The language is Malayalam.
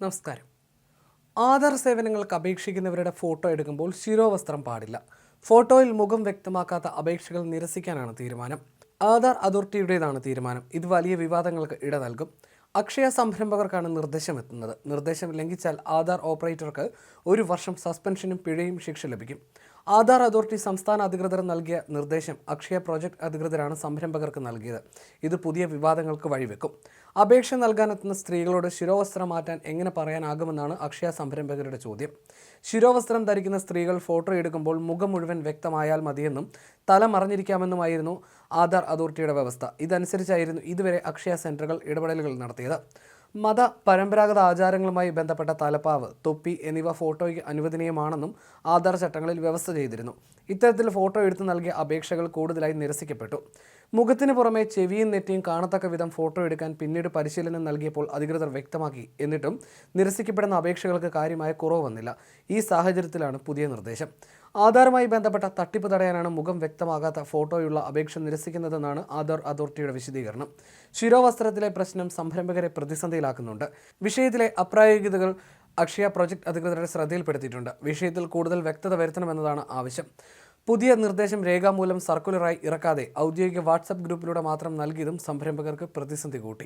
നമസ്കാരം. ആധാർ സേവനങ്ങൾക്ക് അപേക്ഷിക്കുന്നവരുടെ ഫോട്ടോ എടുക്കുമ്പോൾ ശിരോവസ്ത്രം പാടില്ല. ഫോട്ടോയിൽ മുഖം വ്യക്തമാക്കാത്ത അപേക്ഷകൾ നിരസിക്കാനാണ് തീരുമാനം. ആധാർ അതോറിറ്റിയുടേതാണ് തീരുമാനം. ഇത് വലിയ വിവാദങ്ങൾക്ക് ഇട നൽകും. അക്ഷയ സംരംഭകർക്കാണ് നിർദ്ദേശം എത്തുന്നത്. നിർദ്ദേശം ലംഘിച്ചാൽ ആധാർ ഓപ്പറേറ്റർക്ക് ഒരു വർഷം സസ്പെൻഷനും പിഴയും ശിക്ഷ ലഭിക്കും. ആധാർ അതോറിറ്റി സംസ്ഥാന അധികൃതർ നൽകിയ നിർദ്ദേശം അക്ഷയ പ്രോജക്ട് അധികൃതരാണ് സംരംഭകർക്ക് നൽകിയത്. ഇത് പുതിയ വിവാദങ്ങൾക്ക് വഴിവെക്കും. അപേക്ഷ നൽകാനെത്തുന്ന സ്ത്രീകളോട് ശിരോവസ്ത്രം മാറ്റാൻ എങ്ങനെ പറയാനാകുമെന്നാണ് അക്ഷയ സംരംഭകരുടെ ചോദ്യം. ശിരോവസ്ത്രം ധരിക്കുന്ന സ്ത്രീകൾ ഫോട്ടോ എടുക്കുമ്പോൾ മുഖം മുഴുവൻ വ്യക്തമായാൽ മതിയെന്നും തല മറഞ്ഞിരിക്കാമെന്നുമായിരുന്നു ആധാർ അതോറിറ്റിയുടെ വ്യവസ്ഥ. ഇതനുസരിച്ചായിരുന്നു ഇതുവരെ അക്ഷയ സെന്ററുകൾ ഇടപെടലുകൾ നടത്തിയത്. മത പരമ്പരാഗത ആചാരങ്ങളുമായി ബന്ധപ്പെട്ട തലപ്പാവ് തൊപ്പി എന്നിവ ഫോട്ടോയ്ക്ക് അനുവദനീയമാണെന്നും ആധാർ ചട്ടങ്ങളിൽ വ്യവസ്ഥ ചെയ്തിരുന്നു. ഇത്തരത്തിൽ ഫോട്ടോ എടുത്തു നൽകിയ അപേക്ഷകൾ കൂടുതലായി നിരസിക്കപ്പെട്ടു. മുഖത്തിന് പുറമെ ചെവിയും നെറ്റിയും കാണത്തക്ക വിധം ഫോട്ടോ എടുക്കാൻ പിന്നീട് പരിശീലനം നൽകിയപ്പോൾ അധികൃതർ വ്യക്തമാക്കി. എന്നിട്ടും നിരസിക്കപ്പെടുന്ന അപേക്ഷകൾക്ക് കാര്യമായ കുറവ് വന്നില്ല. ഈ സാഹചര്യത്തിലാണ് പുതിയ നിർദ്ദേശം. ആധാറുമായി ബന്ധപ്പെട്ട തട്ടിപ്പ് തടയാനാണ് മുഖം വ്യക്തമാകാത്ത ഫോട്ടോയുള്ള അപേക്ഷ നിരസിക്കുന്നതെന്നാണ് ആധാർ അതോറിറ്റിയുടെ വിശദീകരണം. ശിരോവസ്ത്രത്തിലെ പ്രശ്നം സംരംഭകരെ പ്രതിസന്ധിയിലാക്കുന്നുണ്ട്. വിഷയത്തിലെ അപ്രായോഗികതകൾ അക്ഷയ പ്രൊജക്ട് അധികൃതരുടെ ശ്രദ്ധയിൽപ്പെടുത്തിയിട്ടുണ്ട്. വിഷയത്തിൽ കൂടുതൽ വ്യക്തത വരുത്തണമെന്നതാണ് ആവശ്യം. പുതിയ നിർദ്ദേശം രേഖാമൂലം സർക്കുലറായി ഇറക്കാതെ ഔദ്യോഗിക വാട്സപ്പ് ഗ്രൂപ്പിലൂടെ മാത്രം നൽകിയതും സംരംഭകർക്ക് പ്രതിസന്ധി കൂട്ടി.